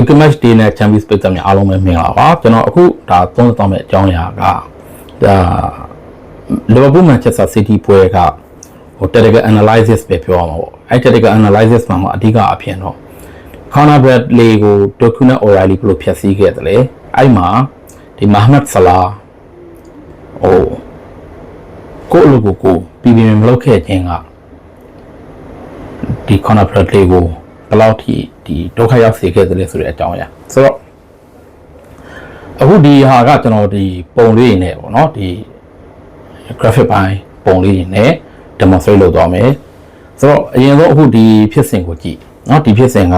UK Match Day နဲ့ Champions League များအားလုံးပဲမင်္ဂလာပါကျွန်တော်အခုဒါသုံးသပ်မယ့်အကြောင်းအရာကဒါ Liverpool Manchester City ပွဲကဟို tactical analysis ပဲပြောရမှာပေါ့အဲ tactical analysis မှာမှာအဓိကအဖြစ်တော့ Conor Bradley ကို Doku နဲ့ O'Reilly ဘယ်လိုဖျက်ဆီးခဲ့တယ်လဲအဲ့မှာဒီ Mohamed Salah ဟိုကိုယ့်အလုပ်ကိုကိုယ်ပြည်ပြင်းမလုပ်ခဲ့ခြင်းကဒီ Conor Bradley ကို ဘလောက်ထိဒီဒုက္ခရောက်စေခဲ့သလဲဆိုတဲ့အကြောင်းအရာဆိုတော့အခုဒီဟာကကျွန်တော်ဒီပုံလေးနေပေါ့နော်ဒီ graphic ပိုင်းပုံလေးနေ demonstrate လုပ်သွားမယ်ဆိုတော့အရင်ဆုံးအခုဒီဖြစ်စဉ်ကိုကြည့်နော်ဒီဖြစ်စဉ်က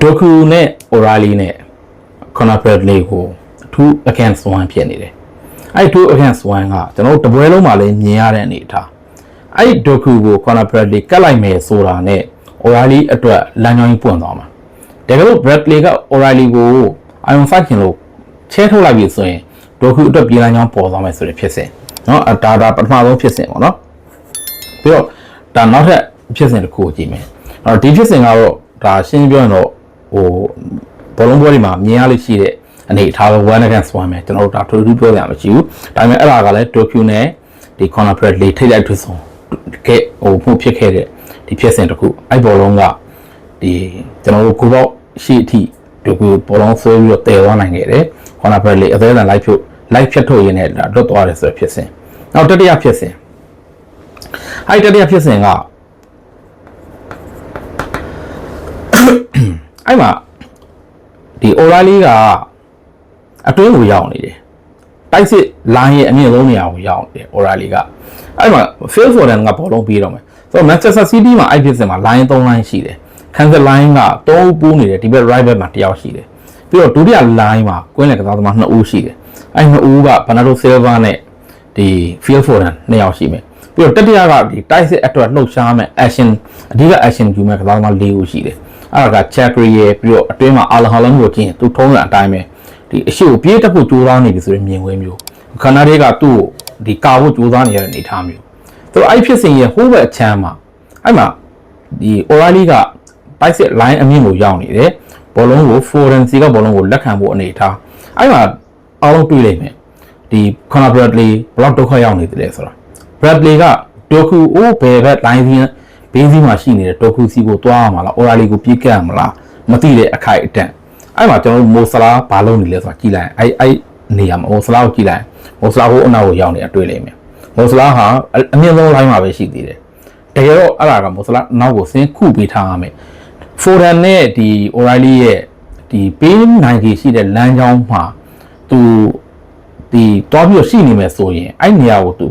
ဒိုကူနဲ့ orally နဲ့ conapred လေးကို2 against 1ဖြစ်နေတယ်အဲ့2 against 1ကကျွန်တော်တို့တပွဲလုံးမှာလည်းမြင်ရတဲ့အနေအထား အဲ့ဒီ docu ကို corner Bradley ကတ်လိုက်မယ်ဆိုတာနဲ့ O'Reilly အတွက်လမ်းကြောင်းကြီးပွင့်သွားမှာတကယ်လို့ Bradley က O'Reilly ကို Iron 5ခင်လို့ချဲထုတ်လိုက်ပြီဆိုရင် docu အတွက်ပြေးလမ်းကြောင်းပေါ်သွားမယ်ဆိုတဲ့ဖြစ်စဉ်နော်ဒါဒါပထမဆုံးဖြစ်စဉ်ပေါ့နော်ပြီးတော့ဒါနောက်ထပ်ဖြစ်စဉ်တစ်ခုကိုကြည့်မယ်အဲ့တော့ဒီဖြစ်စဉ်ကတော့ဒါရှင်းပြောရင်တော့ဟိုဘောလုံးပွဲတွေမှာမြင်ရလို့ရှိတဲ့အနေအထားပဲ one against one ပဲကျွန်တော်တို့ဒါထူးထူးပြောရမှာမရှိဘူးဒါပေမဲ့အဲ့ဒါကလည်း Tokyo နဲ့ဒီ Corner Fred လေးထိလိုက်ထွေးဆုံး ကဲဟိုမှုဖြစ်ခဲ့တဲ့ဒီဖြစ်စဉ်တစ်ခုအဲ့ဘောလုံးကဒီကျွန်တော်တို့ကိုပေါ့ရှိအထိ Tokyo ဘောလုံးဆွဲပြီးတော့တည်သွားနိုင်ခဲ့တယ် Conor Bradley အသေးအံလိုက်ဖြုတ်လိုက်ဖြတ်ထုတ်ရင်းနဲ့ဒါလွတ်သွားတယ်ဆိုတဲ့ဖြစ်စဉ်နောက်တတိယဖြစ်စဉ်အဲ့တတိယဖြစ်စဉ်ကအဲ့မှာဒီ O'Reilly ကအတွင်းကိုရောက်နေတယ်တိုက်စစ်လိုင်းရဲ့အမြင့်ဆုံးနေရာကိုရောက်နေတယ် O'Reilly ကအဲ့မှာ Phil Foden ကဘောလုံးပြီးတော့မယ်ဆိုတော့ Manchester City မှာအဲ့ဖြစ်စဉ်မှာ line 3 line ရှိတယ် cancel line က3ဦးပူးနေတယ်ဒီဘက် right back မှာ1ယောက်ရှိတယ်ပြီးတော့ဒုတိယ line မှာကွင်းလယ်ကစားသမား2ဦးရှိတယ်အဲ့2ဦးက Bernardo Silva နဲ့ဒီ Phil Foden 2ယောက်ရှိမယ်ပြီးတော့တတိယကဒီတိုက်စစ်အတွက်လှုပ်ရှားမဲ့ action အဓိက action ယူမဲ့ကစားသမား4ဦးရှိတယ်အဲ့ဒါက Chakri ရဲ့ပြီးတော့အတွင်းမှာ Al Halan ကိုကြည့်ရင်သူထုံးတဲ့အတိုင်းပဲဒီအရှိကိုပြေးတက်ဖို့ကြိုးစားနေပြီဆိုရင်မြင်ကွင်းမျိုးခန္ဓာတွေကသူ့ကို ဒီကာဖို့ကြိုးစားနေရတဲ့အနေအထားမျိုးသူအဲ့ဖြစ်စဉ်ရဲ့ဟိုးဘက်အချမ်းမှာအဲ့မှာဒီ O'Reilly ကတိုက်စစ် line အမြင့်ကိုရောက်နေတယ်ဘောလုံးကို Foden စီကဘောလုံးကိုလက်ခံဖို့အနေအထားအဲ့မှာအားလုံးတွေ့လိမ့်မယ်ဒီ Conor Bradley ဘလောက်ဒုက္ခရောက်နေတယ်လဲဆိုတာ Bradley က Doku အိုးဘယ်ဘက် line စီဘေးစီးမှာရှိနေတဲ့ Doku စီကိုတွားရမှာလား O'Reilly ကိုပြေးကပ်ရမှာလားမသိတဲ့အခိုက်အတန့်အဲ့မှာကျွန်တော်တို့မိုဆလာဘာလုပ်နေလဲဆိုတာကြည့်လိုက်အဲ့အဲ့နေရာမှာမိုဆလာကိုကြည့်လိုက် မိုဆလာကိုအနောက်ကိုရောက်နေတာတွေ့လိမ့်မယ်မိုဆလာဟာအမြင့်ဆုံး line မှာပဲရှိသေးတယ်တကယ်တော့အဲ့ဒါကမိုဆလာနောက်ကိုဆင်းခုပေးထားရမယ် Foden နဲ့ဒီ O'Reilly ရဲ့ဒီပေးနိုင်ကြီးရှိတဲ့လမ်းကြောင်းမှာသူဒီတွားပြီးတော့ရှိနေမယ်ဆိုရင်အဲ့နေရာကိုသူ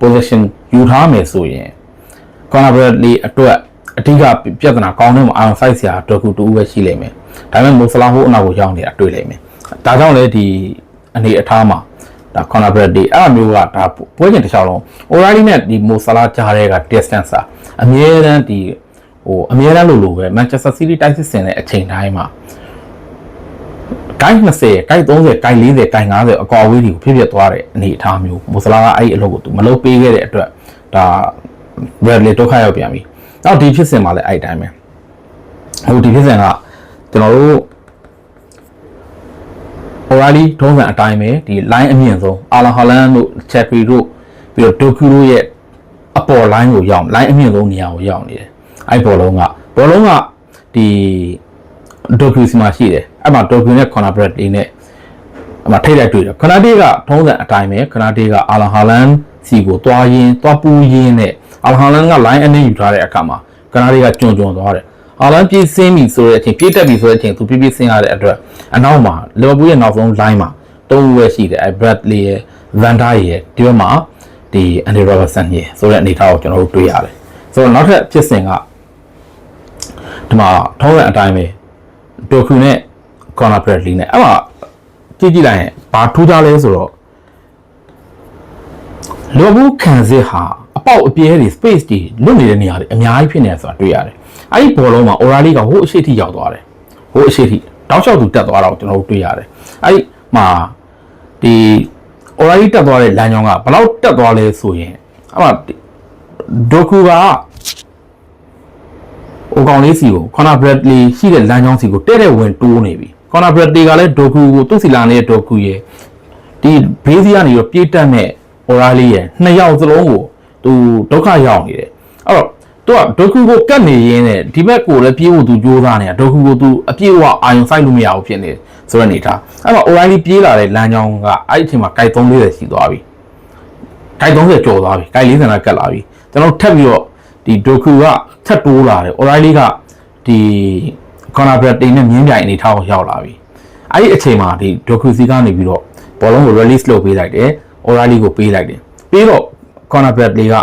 position ယူထားမယ်ဆိုရင် Conor Bradley အတွက်အဓိကပြဿနာကောင်းတဲ့မှာ iron fight ဆရာတော်ကူတူပဲရှိလိမ့်မယ်ဒါပေမဲ့မိုဆလာဟိုအနောက်ကိုရောက်နေတာတွေ့လိမ့်မယ်ဒါကြောင့်လေဒီအနေအထားမှာ ဒါ Conor Bradley အဲ့လိုမျိုးကဒါပွဲကျင်တစ်ချောင်းလုံး O'Reilly နဲ့ဒီမိုဆလာကြားတဲ့က distance อ่ะအမြဲတမ်းဒီဟိုအမြဲတမ်းလို့လို့ပဲ Manchester City တိုက်စစ်စင်တဲ့အချိန်တိုင်းမှာကိုင်း20ကိုင်း30ကိုင်း40ကိုင်း50အကွာဝေးတွေကိုဖြစ်ဖြစ်သွားတဲ့အနေအထားမျိုးမိုဆလာကအဲ့ဒီအလုပ်ကိုသူမလုပ်ပေးခဲ့တဲ့အတွက်ဒါ Bradley ဒုက္ခရောက်ပြန်ပြီ။နောက်ဒီဖြစ်စဉ်မှာလည်းအဲ့အတိုင်းပဲ။ဟိုဒီဖြစ်စဉ်ကကျွန်တော်တို့ O'Reilly ထုံးစံအတိုင်းပဲဒီ line အမြင့်ဆုံး Alan Holland တို့ Chakri တို့ပြီးတော့ Doku တို့ရဲ့အပေါ် line ကိုရောက် line အမြင့်ဆုံးနေရာကိုရောက်နေတယ်။အဲ့ဘောလုံးကဘောလုံးကဒီ Doku စီမှာရှိတယ်။အဲ့မှာ Doku နဲ့ Conor Bradley နဲ့အမထိတ်လိုက်တွေ့တယ်ခနာတေးကထုံးစံအတိုင်းပဲခနာတေးကအာလန်ဟာလန်စီကိုတွားရင်းတွားပူးရင်းနဲ့အာလန်ဟာလန်က line အနေယူထားတဲ့အခါမှာခနာတေးကကြွန်ကြွန်သွားတယ် အာလန်ပြေးဆင်းပြီဆိုတဲ့အချိန်ပြေးတက်ပြီဆိုတဲ့အချိန်သူပြေးပြေးဆင်းရတဲ့အတွက်အနောက်မှာလီဗာပူးရဲ့နောက်ဆုံး line မှာတုံးဝဲရှိတယ်အဲ Bradley ရဲ့ Van Dijk ရဲ့ဒီဘက်မှာဒီ Andy Robertson ရဲ့ဆိုတဲ့အနေအထားကိုကျွန်တော်တို့တွေ့ရတယ်ဆိုတော့နောက်ထပ်ဖြစ်စဉ်ကဒီမှာထုံးစံအတိုင်းပဲဒိုကူနဲ့ Conor Bradley နဲ့အဲ့မှာကြည့်ကြည့်လိုက်ရင်ဘာထူးခြားလဲဆိုတော့လောဘူးခံစစ်ဟာအပေါက်အပြဲတွေ space တွေလွတ်နေတဲ့နေရာတွေအများကြီးဖြစ်နေတယ်ဆိုတာတွေ့ရတယ်။ အဲ့ဒီဘောလုံးမှာ O'Reilly ကဟိုအရှိထိရောက်သွားတယ်။ဟိုအရှိထိတောက်လျှောက်သူတက်သွားတာကိုကျွန်တော်တို့တွေ့ရတယ်။အဲ့ဒီမှာဒီ O'Reilly တက်သွားတဲ့လမ်းကြောင်းကဘယ်လောက်တက်သွားလဲဆိုရင်အဲ့မှာဒိုကူကဟိုကောင်လေးစီကို corner bradley ရှိတဲ့လမ်းကြောင်းစီကိုတဲ့တဲ့ဝင်တိုးနေပြီ corner bradley ကလည်းဒိုကူကိုသူ့စီလာနေတဲ့ဒိုကူရဲ့ဒီဘေးစီကနေတော့ပြေးတက်မဲ့ orally ရဲ့နှစ်ယောက်စလုံးကိုသူဒုက္ခရောက်နေတယ်အဲ့တော့ သူကဒိုကူကိုကတ်နေရင်းနဲ့ဒီဘက်ကိုလည်းပြေးဖို့သူကြိုးစားနေတာဒိုကူကိုသူအပြေးဝအာယုံဆိုင်လို့မရဘူးဖြစ်နေတယ်ဆိုတဲ့အနေထားအဲ့တော့ orally ပြေးလာတဲ့လမ်းကြောင်းကအဲ့ဒီအချိန်မှာကြိုက်340ရှိသွားပြီဂိုက်30ကျော်သွားပြီဂိုက်40လောက်ကတ်လာပြီကျွန်တော်ထပ်ပြီးတော့ဒီဒိုကူကထပ်တိုးလာတယ် O'Reilly ကဒီကော်နာဘရက်တင်နဲ့မြင်းပြိုင်အနေထားကိုရောက်လာပြီအဲ့ဒီအချိန်မှာဒီဒိုကူစီကနေပြီးတော့ဘောလုံးကို release လုပ်ပေးလိုက်တယ် O'Reilly ကိုပေးလိုက်တယ်ပြီးတော့ကော်နာဘရက်လေက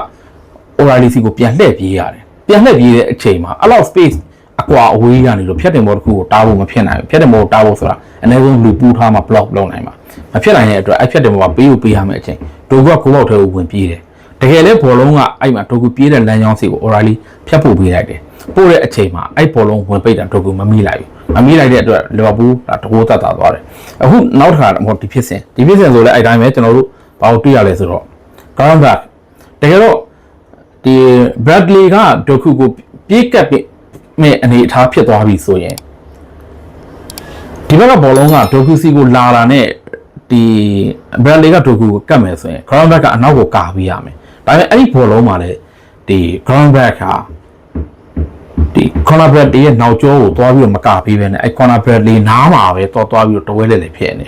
O'Reilly စီကိုပြန်လှည့်ပြေးရတယ်ပြန်လှည့်ပြေးတဲ့အချိန်မှာအဲ့လောက် space အကွာအဝေးကနေလို့ဖြတ်တင်ဘောတစ်ခုကိုတားဖို့မဖြစ်နိုင်ဘူးဖြတ်တင်ဘောကိုတားဖို့ဆိုတာအနည်းဆုံးလူပူးထားမှ block လုပ်နိုင်မှာမဖြစ်နိုင်တဲ့အတွက်အဲ့ဖြတ်တင်ဘောကပေးဖို့ပေးရမယ့်အချိန်ဒိုကူကကိုပေါက်ထဲကိုဝင်ပြေးတယ်တကယ်လဲဘောလုံးကအဲ့မှာဒိုကူပြေးတဲ့လမ်းကြောင်းစီကို O'Reilly ဖြတ်ဖို့ပေးလိုက်တယ်ပို့တဲ့အချိန်မှာအဲ့ဘောလုံးဝင်ပိတ်တာဒိုကူမမိလိုက်ဘူးမမိလိုက်တဲ့အတွက်လီဗာပူးဒါတကိုးသက်သာသွားတယ်အခုနောက်တစ်ခါဟိုဒီဖြစ်စဉ်ဒီဖြစ်စဉ်ဆိုလဲအဲ့တိုင်းပဲကျွန်တော်တို့ဘာလို့တွေ့ရလဲဆိုတော့ ground back တကယ်တော့ ဒီ Bradley ကဒိုခုကိုပြေးကပ်မဲ့အနေအထားဖြစ်သွားပြီဆိုရင်ဒီဘက်ကဘောလုံးကဒိုခုစီကိုလာတာနဲ့ဒီ Bradley ကဒိုခုကိုကတ်မယ်ဆိုရင် ground back ကအနောက်ကိုကာပေးရမယ်ဒါပေမဲ့အဲ့ဒီဘောလုံးမှာလည်းဒီ ground back ဟာဒီ corner Bradley ရဲ့နောက်ကျောကိုသွားပြီးတော့မကာပေးပဲနဲ့အဲ့ corner Bradley နားမှာပဲသွားသွားပြီးတော့တဝဲလဲလဲဖြစ်နေ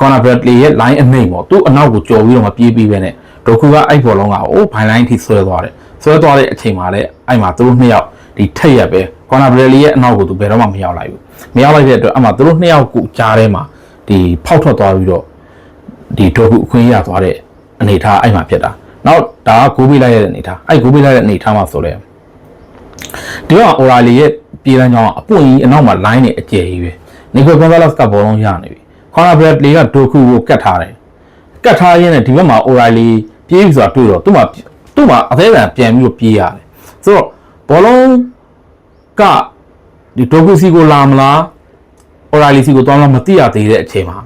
corner Bradley ရဲ့ line အနှိမ့်ပေါ့သူ့အနောက်ကိုကြော်ပြီးတော့မပြေးပြီးပဲနဲ့ဒိုခုကအဲ့ဘောလုံးကအိုးဘိုင် line ထိဆွဲသွားတယ် ဆွဲသွားတဲ့အချိန်မှာလည်းအဲ့မှာသူတို့နှစ်ယောက်ဒီထက်ရက်ပဲ corner Bradley ရဲ့အနောက်ကိုသူဘယ်တော့မှမရောက်လိုက်ဘူးမရောက်လိုက်တဲ့အတွက်အဲ့မှာသူတို့နှစ်ယောက်ကိုကြားထဲမှာဒီဖောက်ထွက်သွားပြီးတော့ဒီဒိုခုအခွင့်ရသွားတဲ့အနေအထားအဲ့မှာဖြစ်တာနောက်ဒါကဂိုးပေးလိုက်တဲ့အနေအထားအဲ့ဂိုးပေးလိုက်တဲ့အနေအထားမှာဆိုလဲဒီက Orally ရဲ့ပြေးလမ်းကြောင်းကအပွင့်ကြီးအနောက်မှာ line နဲ့အကျယ်ကြီးပဲ။ Nico Gonzalez ကဘောလုံးရနေပြီ။ Conor Bradley က Doku ကိုကတ်ထားတယ်။ကတ်ထားရင်းနဲ့ဒီဘက်မှာ Orally ပြေးပြီဆိုတာတွေ့တော့သူ့မှာ သူ့မှာအသေးအံပြန်ပြီးတော့ပြေးရတယ်။ဆိုတော့ဘောလုံးကဒီ Doku စီကိုလာမလား Orally စီကိုတောင်းလားမသိရသေးတဲ့အချိန်မှာ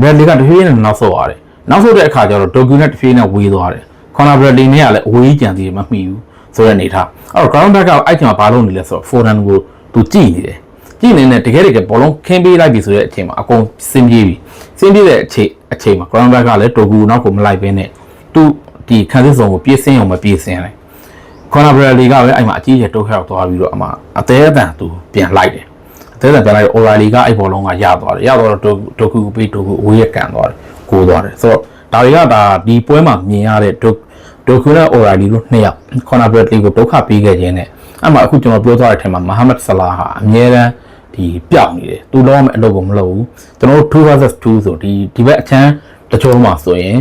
Bradley ကတဖြည်းဖြည်းနဲ့နောက်ဆုတ်သွားတယ်။နောက်ဆုတ်တဲ့အခါကျတော့ Doku နဲ့တဖြည်းဖြည်းနဲ့ဝေးသွားတယ်။ Conor Bradley နဲ့ကလည်းအဝေးကြံသေးတယ်မမှီဘူးဆိုတဲ့အနေထား။အဲ့တော့ ground back ကအဲ့ချိန်မှာဘာလုပ်နေလဲဆိုတော့ Foden ကိုသူကြည့်နေတယ်။ကြည့်နေတဲ့တကယ်တကယ်ဘောလုံးခင်းပေးလိုက်ပြီဆိုတဲ့အချိန်မှာအကုန်စင်းပြေးပြီ။စင်းပြေးတဲ့အချိန်အချိန်မှာ ground back ကလည်း Doku နောက်ကိုမလိုက်ဘဲနဲ့သူ ဒီခံစစ်စုံကိုပြေးစင်းအောင်မပြေးစင်းလိုက်။ Conor Bradley ကပဲအဲ့မှာအကြီးကျယ်တုတ်ခောက်သွားပြီးတော့အမှအသေးအတန်သူပြန်လိုက်တယ်။အသေးအတန်ပြန်လိုက်တော့ O'Reilly ကအဲ့ဘောလုံးကရသွားတယ်။ရသွားတော့ Doku ကိုပေး Doku အဝေးရကန်သွားတယ်။ကိုးသွားတယ်။ဆိုတော့ဒါတွေကဒါဒီပွဲမှာမြင်ရတဲ့ Doku ဒိုကူနဲ့ O'Reilly တို့နှစ်ယောက် Conor Bradley ကိုဒုက္ခပေးခဲ့ခြင်းနဲ့အဲ့မှာအခုကျွန်တော်ပြောသွားတဲ့အထက်မှာ Mohamed Salah ဟာအမြဲတမ်းဒီပျောက်နေတယ်သူတော့မအလုပ်ကိုမလုပ်ဘူးကျွန်တော်တို့2 versus 2ဆိုဒီဒီဘက်အချမ်းတချို့မှာဆိုရင်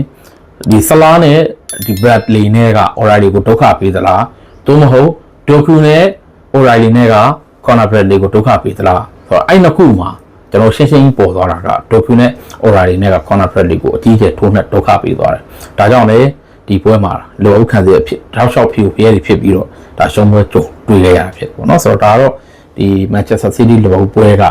ဒီ Salah နဲ့ဒီ Bradley နဲ့က O'Reilly ကိုဒုက္ခပေးသလားသို့မဟုတ်ဒိုကူနဲ့ O'Reilly နဲ့က Conor Bradley ကိုဒုက္ခပေးသလားဆိုတော့အဲ့နှစ်ခုမှာကျွန်တော်ရှင်းရှင်းပေါ်သွားတာကဒိုကူနဲ့ O'Reilly နဲ့က Conor Bradley ကိုအကြီးကျယ်ထိုးနှက်ဒုက္ခပေးသွားတယ်ဒါကြောင့်လည်းဒီပွဲမှာလောဥခံစေအဖြစ်တောက်လျှောက်ဖြူပြဲတွေဖြစ်ပြီးတော့ဒါရှုံးပွဲကြုံတွေ့ခဲ့ရတာဖြစ်ပေါ့နော်ဆိုတော့ဒါတော့ဒီ Manchester City လောပွဲက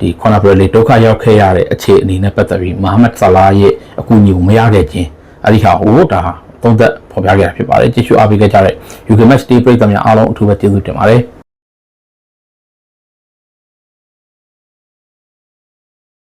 ဒီ Conor Bradley ဒုက္ခရောက်ခဲ့ရတဲ့အခြေအနေနဲ့ပတ်သက်ပြီး Mohamed Salah ရဲ့အကူအညီကိုမရခဲ့ခြင်း အဲ့ဒီဟာဟိုဒါသုံးသက်ဖော်ပြခဲ့တာဖြစ်ပါတယ်ကြည့်ရှုအားပေးခဲ့ကြတဲ့ UK Match Day ပရိသတ်များအားလုံးအထူးပဲကျေးဇူးတင်ပါတယ်